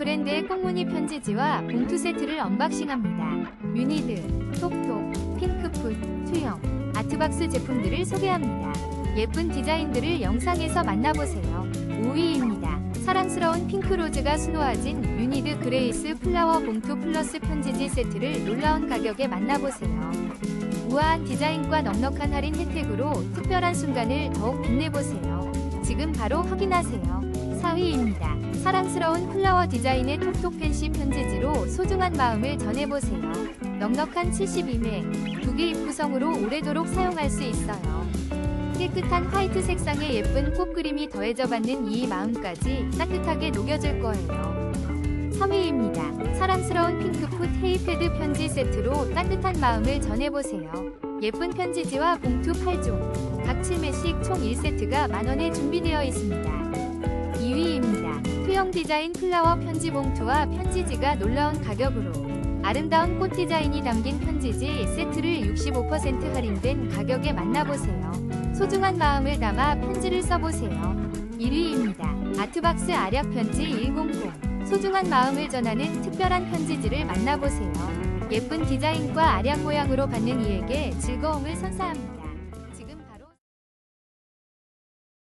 브랜드의 꽁무니 편지지와 봉투 세트를 언박싱합니다. 뮤니드, 톡톡, 핑크풋, 투영, 아트박스 제품들을 소개합니다. 예쁜 디자인들을 영상에서 만나보세요. 5위입니다. 사랑스러운 핑크로즈가 수놓아진 뮤니드 그레이스 플라워 봉투 플러스 편지지 세트를 놀라운 가격에 만나보세요. 우아한 디자인과 넉넉한 할인 혜택으로 특별한 순간을 더욱 빛내보세요. 지금 바로 확인하세요. 4위입니다. 사랑스러운 플라워 디자인의 톡톡 펜시 편지지로 소중한 마음을 전해보세요. 넉넉한 72매, 두 개 입 구성으로 오래도록 사용할 수 있어요. 깨끗한 화이트 색상의 예쁜 꽃 그림이 더해져 받는 이 마음까지 따뜻하게 녹여줄 거예요. 3위입니다. 사랑스러운 핑크풋 헤이패드 편지 세트로 따뜻한 마음을 전해보세요. 예쁜 편지지와 봉투 8종, 각 7매씩 총 1세트가 만원에 준비되어 있습니다. 2위입니다. 투영 디자인 플라워 편지 봉투와 편지지가 놀라운 가격으로 아름다운 꽃 디자인이 담긴 편지지 세트를 65% 할인된 가격에 만나보세요. 소중한 마음을 담아 편지를 써보세요. 1위입니다. 아트박스 아력 편지 100. 소중한 마음을 전하는 특별한 편지지를 만나보세요. 예쁜 디자인과 아량 모양으로 받는 이에게 즐거움을 선사합니다.